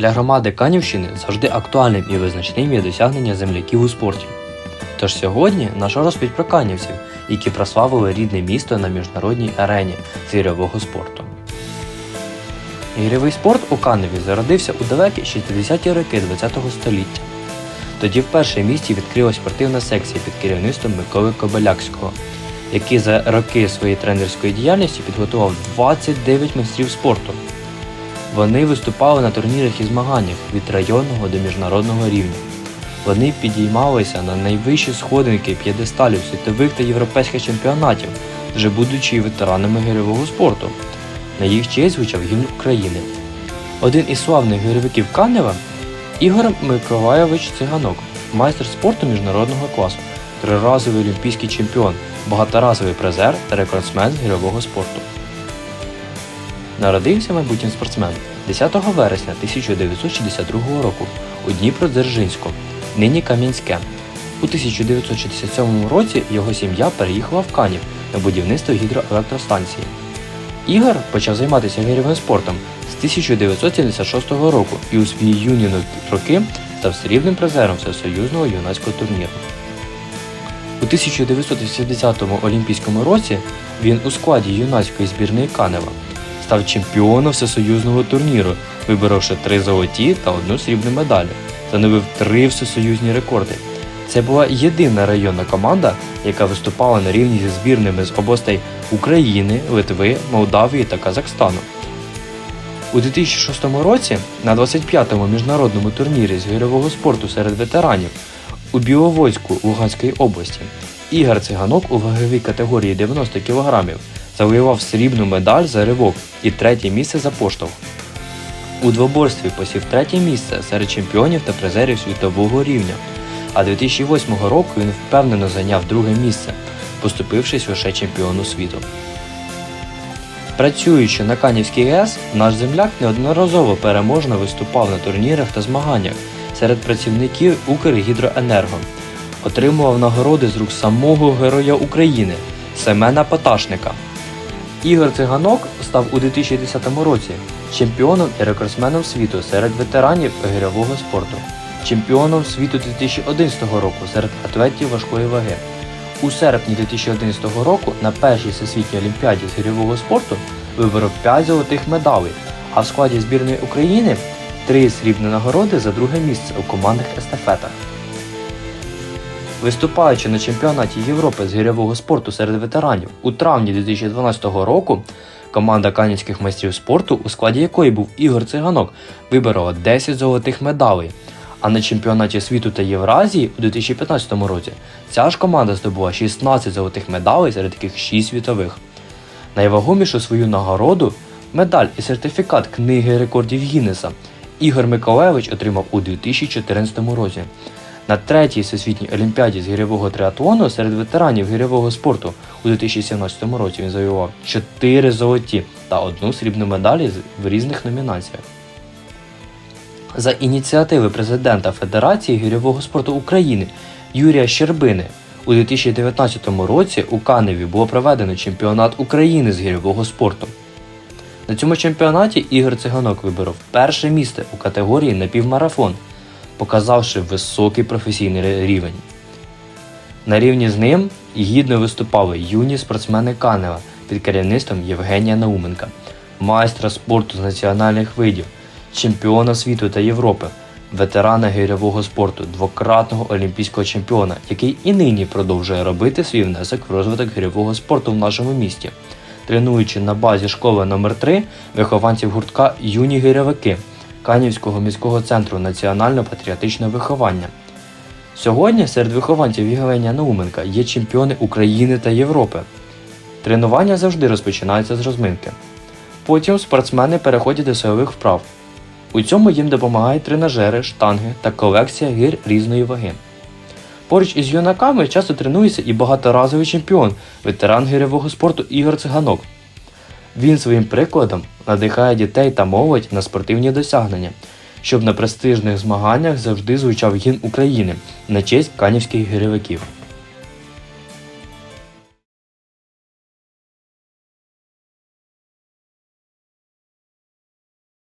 Для громади Канівщини завжди актуальним і визначним є досягнення земляків у спорті. Тож сьогодні наша розповідь про канівців, які прославили рідне місто на міжнародній арені з гірьового спорту. Гірьовий спорт у Каневі зародився у далекі 60-ті роки ХХ століття. Тоді в першій місті відкрилась спортивна секція під керівництвом Миколи Кобилякського, який за роки своєї тренерської діяльності підготував 29 майстрів спорту. Вони виступали на турнірах і змаганнях від районного до міжнародного рівня. Вони підіймалися на найвищі сходинки п'єдесталів світових та європейських чемпіонатів, вже будучи ветеранами гирьового спорту. На їх честь звучав гімн України. Один із славних гирьовиків Канева Ігор Миколайович Циганок, майстер спорту міжнародного класу, триразовий олімпійський чемпіон, багаторазовий призер та рекордсмен з гірьового спорту. Народився майбутній спортсмен 10 вересня 1962 року у Дніпродзержинську, нині Кам'янське. У 1967 році його сім'я переїхала в Канів на будівництво гідроелектростанції. Ігор почав займатися гірьовим спортом з 1976 року і у свої юні роки став срібним призером всесоюзного юнацького турніру. У 1980 Олімпійському році він у складі юнацької збірної Канева став чемпіоном всесоюзного турніру, виборовши три золоті та одну срібну медаль, встановив три всесоюзні рекорди. Це була єдина районна команда, яка виступала на рівні зі збірними з областей України, Литви, Молдавії та Казахстану. У 2006 році на 25-му міжнародному турнірі з гірьового спорту серед ветеранів у Біловодську Луганської області Ігор Циганок у ваговій категорії 90 кг завоював срібну медаль за ривок і третє місце за поштовх. У двоборстві посів третє місце серед чемпіонів та призерів світового рівня, а 2008 року він впевнено зайняв друге місце, поступившись лише чемпіону світу. Працюючи на Канівській ГЕС, наш земляк неодноразово переможно виступав на турнірах та змаганнях серед працівників Укргідроенерго, отримував нагороди з рук самого Героя України Семена Поташника. Ігор Циганок став у 2010 році чемпіоном і рекордсменом світу серед ветеранів гирьового спорту, чемпіоном світу 2011 року серед атлетів важкої ваги. У серпні 2011 року на першій всесвітній олімпіаді з гирьового спорту виборов 5 золотих медалей, а в складі збірної України 3 срібні нагороди за друге місце у командних естафетах. Виступаючи на чемпіонаті Європи з гірьового спорту серед ветеранів у травні 2012 року, команда канівських майстрів спорту, у складі якої був Ігор Циганок, виборола 10 золотих медалей. А на чемпіонаті світу та Євразії у 2015 році ця ж команда здобула 16 золотих медалей, серед яких 6 світових. Найвагомішу свою нагороду медаль і сертифікат книги рекордів Гіннеса Ігор Миколаєвич отримав у 2014 році. На третій всесвітній олімпіаді з гірьового триатлону серед ветеранів гірьового спорту у 2017 році він завоював 4 золоті та одну срібну медалі в різних номінаціях. За ініціативи президента Федерації гірьового спорту України Юрія Щербини у 2019 році у Каневі було проведено чемпіонат України з гірьового спорту. На цьому чемпіонаті Ігор Циганок виборов перше місце у категорії напівмарафон, показавши високий професійний рівень. На рівні з ним гідно виступали юні спортсмени Канева під керівництвом Євгенія Науменка, майстра спорту з національних видів, чемпіона світу та Європи, ветерана гирьового спорту, двократного олімпійського чемпіона, який і нині продовжує робити свій внесок в розвиток гирьового спорту в нашому місті, тренуючи на базі школи номер 3 вихованців гуртка Юні гирьовики Канівського міського центру національно-патріотичного виховання. Сьогодні серед вихованців Євгенія Науменка є чемпіони України та Європи. Тренування завжди розпочинаються з розминки. Потім спортсмени переходять до силових вправ. У цьому їм допомагають тренажери, штанги та колекція гір різної ваги. Поруч із юнаками часто тренується і багаторазовий чемпіон, ветеран гирьового спорту Ігор Циганок. Він своїм прикладом надихає дітей та молодь на спортивні досягнення, щоб на престижних змаганнях завжди звучав гімн України на честь канівських гірьовиків.